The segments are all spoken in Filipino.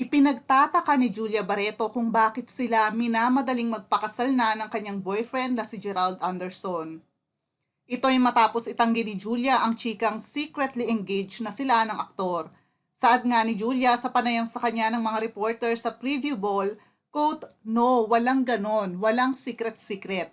Ipinagtataka ni Julia Barreto kung bakit sila minamadaling magpakasal na ng kanyang boyfriend na si Gerald Anderson. Ito'y matapos itanggi ni Julia ang chikang secretly engaged na sila ng aktor. Saad nga ni Julia sa panayam sa kanya ng mga reporter sa preview ball, quote, No, walang ganon, walang secret-secret.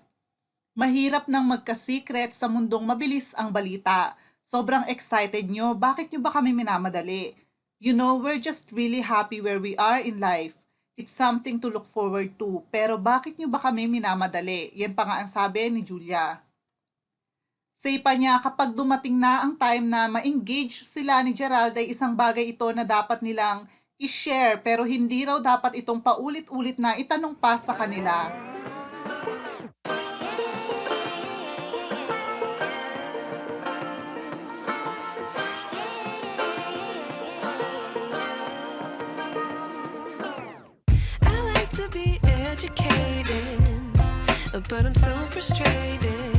Mahirap nang magka-secret sa mundong mabilis ang balita. Sobrang excited nyo, bakit nyo ba kami minamadali? You know, we're just really happy where we are in life. It's something to look forward to. Pero bakit nyo ba kami minamadali? Yan pa nga ang sabi ni Julia. Say pa niya, kapag dumating na ang time na ma-engage sila ni Gerald ay isang bagay ito na dapat nilang i-share pero hindi raw dapat itong paulit-ulit na itanong pa sa kanila. To be educated, but I'm so frustrated.